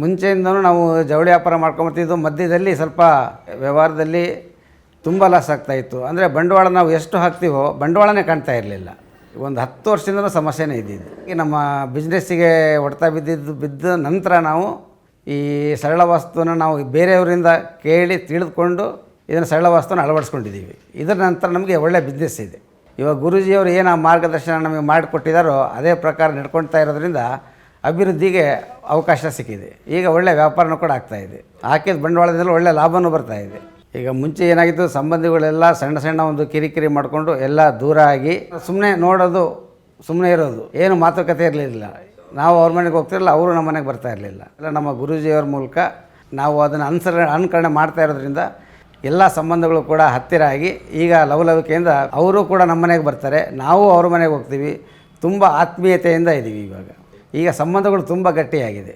ಮುಂಚೆಯಿಂದನೂ ನಾವು ಜವಳಿ ವ್ಯಾಪಾರ ಮಾಡ್ಕೊಂಬರ್ತಿದ್ದು ಮಧ್ಯದಲ್ಲಿ ಸ್ವಲ್ಪ ವ್ಯವಹಾರದಲ್ಲಿ ತುಂಬ ಲಾಸ್ ಆಗ್ತಾಯಿತ್ತು ಅಂದರೆ ಬಂಡವಾಳ ನಾವು ಎಷ್ಟು ಹಾಕ್ತೀವೋ, ಬಂಡವಾಳನೇ ಕಾಣ್ತಾ ಇರಲಿಲ್ಲ. ಒಂದು ಹತ್ತು ವರ್ಷದಿಂದಲೂ ಸಮಸ್ಯೆನೇ ಇದ್ದಿದ್ದು. ಈ ನಮ್ಮ ಬಿಸ್ನೆಸ್ಸಿಗೆ ಹೊಡ್ತಾ ಬಿದ್ದಿದ್ದು, ಬಿದ್ದ ನಂತರ ನಾವು ಈ ಸರಳ ವಸ್ತುವನ್ನು ನಾವು ಬೇರೆಯವರಿಂದ ಕೇಳಿ ತಿಳಿದುಕೊಂಡು ಇದನ್ನು ಸರಳ ವಸ್ತುನ ಅಳವಡಿಸ್ಕೊಂಡಿದ್ದೀವಿ. ಇದರ ನಂತರ ನಮಗೆ ಒಳ್ಳೆಯ ಬಿಸ್ನೆಸ್ ಇದೆ. ಇವಾಗ ಗುರೂಜಿಯವರು ಏನು ಆ ಮಾರ್ಗದರ್ಶನ ನಮಗೆ ಮಾಡಿಕೊಟ್ಟಿದ್ದಾರೋ ಅದೇ ಪ್ರಕಾರ ನಡ್ಕೊಳ್ತಾ ಇರೋದ್ರಿಂದ ಅಭಿವೃದ್ಧಿಗೆ ಅವಕಾಶ ಸಿಕ್ಕಿದೆ. ಈಗ ಒಳ್ಳೆಯ ವ್ಯಾಪಾರನೂ ಕೂಡ ಆಗ್ತಾ ಇದೆ. ಹಾಕಿದ ಬಂಡವಾಳದಲ್ಲಿ ಲಾಭನೂ ಬರ್ತಾ ಇದೆ. ಈಗ ಮುಂಚೆ ಏನಾಗಿತ್ತು, ಸಂಬಂಧಿಗಳೆಲ್ಲ ಸಣ್ಣ ಸಣ್ಣ ಒಂದು ಕಿರಿಕಿರಿ ಮಾಡಿಕೊಂಡು ಎಲ್ಲ ದೂರ ಆಗಿ ಸುಮ್ಮನೆ ನೋಡೋದು ಸುಮ್ಮನೆ ಇರೋದು. ಏನು ಮಾತುಕತೆ ಇರಲಿಲ್ಲ. ನಾವು ಅವ್ರ ಮನೆಗೆ ಹೋಗ್ತಿರಲಿಲ್ಲ ಅವರು ನಮ್ಮ ಮನೆಗೆ ಬರ್ತಾ ಇರಲಿಲ್ಲ. ಎಲ್ಲ ನಮ್ಮ ಗುರೂಜಿಯವ್ರ ಮೂಲಕ ನಾವು ಅದನ್ನು ಅನುಸರ, ಅನುಕರಣೆ ಮಾಡ್ತಾ ಇರೋದ್ರಿಂದ ಎಲ್ಲ ಸಂಬಂಧಗಳು ಕೂಡ ಹತ್ತಿರ ಆಗಿ ಈಗ ಲವಲವಿಕೆಯಿಂದ ಅವರು ಕೂಡ ನಮ್ಮ ಮನೆಗೆ ಬರ್ತಾರೆ. ನಾವು ಅವ್ರ ಮನೆಗೆ ಹೋಗ್ತೀವಿ. ತುಂಬ ಆತ್ಮೀಯತೆಯಿಂದ ಇದ್ದೀವಿ ಇವಾಗ. ಈಗ ಸಂಬಂಧಗಳು ತುಂಬ ಗಟ್ಟಿಯಾಗಿದೆ.